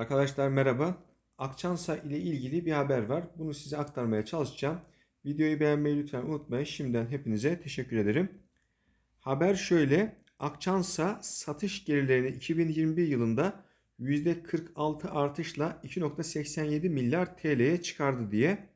Arkadaşlar merhaba. Akçansa ile ilgili bir haber var. Bunu size aktarmaya çalışacağım. Videoyu beğenmeyi lütfen unutmayın. Şimdiden hepinize teşekkür ederim. Haber şöyle. Akçansa satış gelirlerini 2021 yılında %46 artışla 2.87 milyar TL'ye çıkardı diye.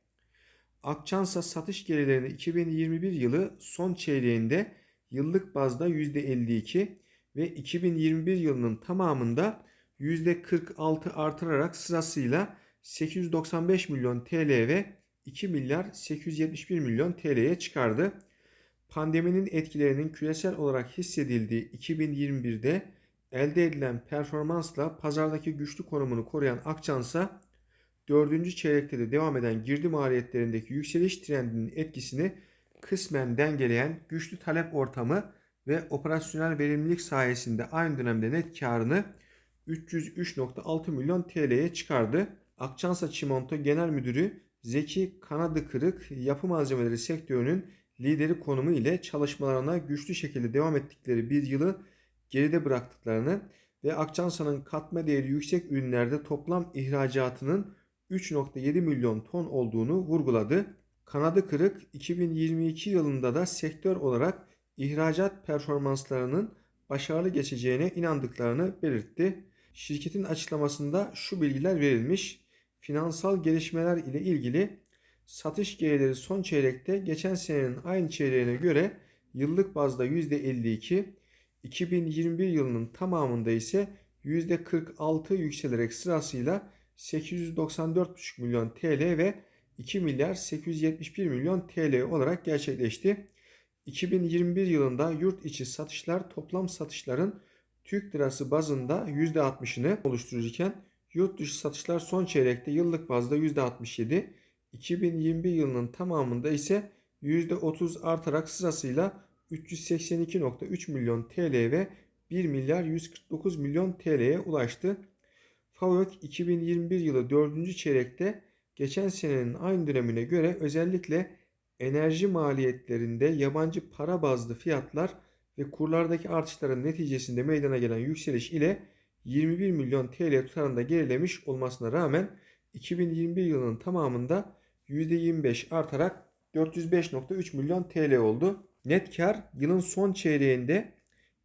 Akçansa satış gelirlerini 2021 yılı son çeyreğinde yıllık bazda %52 ve 2021 yılının tamamında %46 artırarak sırasıyla 895 milyon TL ve 2 milyar 871 milyon TL'ye çıkardı. Pandeminin etkilerinin küresel olarak hissedildiği 2021'de elde edilen performansla pazardaki güçlü konumunu koruyan Akçansa 4. çeyrekte de devam eden girdi maliyetlerindeki yükseliş trendinin etkisini kısmen dengeleyen güçlü talep ortamı ve operasyonel verimlilik sayesinde aynı dönemde net karını 303.6 milyon TL'ye çıkardı. Akçansa Çimento Genel Müdürü Zeki Kanadı Kırık yapı malzemeleri sektörünün lideri konumu ile çalışmalarına güçlü şekilde devam ettikleri bir yılı geride bıraktıklarını ve Akçansa'nın katma değeri yüksek ürünlerde toplam ihracatının 3.7 milyon ton olduğunu vurguladı. Kanadı Kırık 2022 yılında da sektör olarak ihracat performanslarının başarılı geçeceğine inandıklarını belirtti. Şirketin açıklamasında şu bilgiler verilmiş. Finansal gelişmeler ile ilgili satış gelirleri son çeyrekte geçen senenin aynı çeyreğine göre yıllık bazda %52, 2021 yılının tamamında ise %46 yükselerek sırasıyla 894,5 milyon TL ve 2 milyar 871 milyon TL olarak gerçekleşti. 2021 yılında yurt içi satışlar toplam satışların Türk lirası bazında %60'ını oluştururken yurt dışı satışlar son çeyrekte yıllık bazda %67, 2021 yılının tamamında ise %30 artarak sırasıyla 382.3 milyon TL ve 1 milyar 149 milyon TL'ye ulaştı. FAVÖK 2021 yılı 4. çeyrekte geçen senenin aynı dönemine göre özellikle enerji maliyetlerinde yabancı para bazlı fiyatlar ve kurlardaki artışların neticesinde meydana gelen yükseliş ile 21 milyon TL tutarında gerilemiş olmasına rağmen 2021 yılının tamamında %25 artarak 405.3 milyon TL oldu. Net kar yılın son çeyreğinde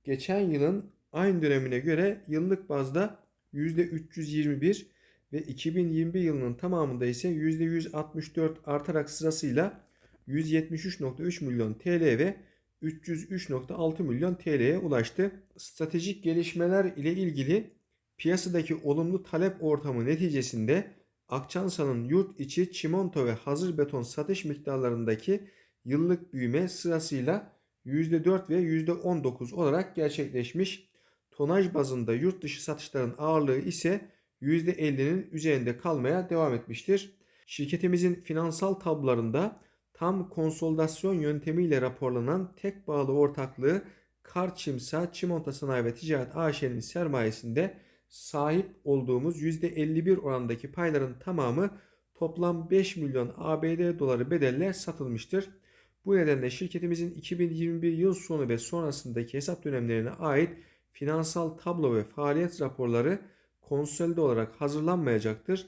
geçen yılın aynı dönemine göre yıllık bazda %321 ve 2021 yılının tamamında ise %164 artarak sırasıyla 173.3 milyon TL ve 303.6 milyon TL'ye ulaştı. Stratejik gelişmeler ile ilgili piyasadaki olumlu talep ortamı neticesinde Akçansa'nın yurt içi çimento ve hazır beton satış miktarlarındaki yıllık büyüme sırasıyla %4 ve %19 olarak gerçekleşmiş. Tonaj bazında yurt dışı satışların ağırlığı ise %50'nin üzerinde kalmaya devam etmiştir. Şirketimizin finansal tablolarında tam konsolidasyon yöntemiyle raporlanan tek bağlı ortaklığı Karçimsa Çimento Sanayi ve Ticaret AŞ'nin sermayesinde sahip olduğumuz %51 orandaki payların tamamı toplam 5 milyon ABD doları bedelle satılmıştır. Bu nedenle şirketimizin 2021 yıl sonu ve sonrasındaki hesap dönemlerine ait finansal tablo ve faaliyet raporları konsolide olarak hazırlanmayacaktır.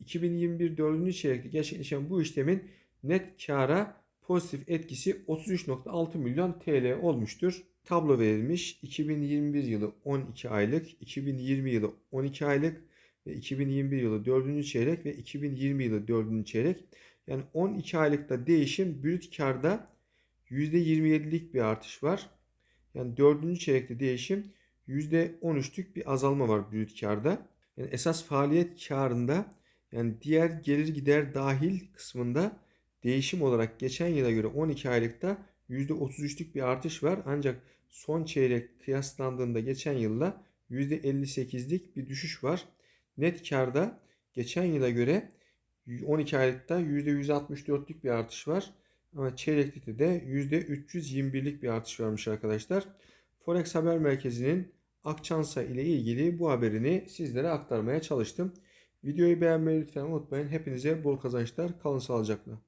2021 4. çeyrekte gerçekleşen bu işlemin net kara pozitif etkisi 33.6 milyon TL olmuştur. Tablo verilmiş 2021 yılı 12 aylık, 2020 yılı 12 aylık ve 2021 yılı 4. çeyrek ve 2020 yılı 4. çeyrek. Yani 12 aylıkta değişim brüt karda %27'lik bir artış var. Yani 4. çeyrekte değişim %13'lük bir azalma var brüt karda. Yani esas faaliyet karında yani diğer gelir gider dahil kısmında değişim olarak geçen yıla göre 12 aylıkta %33'lük bir artış var. Ancak son çeyrek kıyaslandığında geçen yılla %58'lik bir düşüş var. Net karda geçen yıla göre 12 aylıkta %164'lük bir artış var. Ama çeyreklikte de %321'lik bir artış varmış arkadaşlar. Forex Haber Merkezi'nin Akçansa ile ilgili bu haberini sizlere aktarmaya çalıştım. Videoyu beğenmeyi lütfen unutmayın. Hepinize bol kazançlar. Kalın sağlıcakla.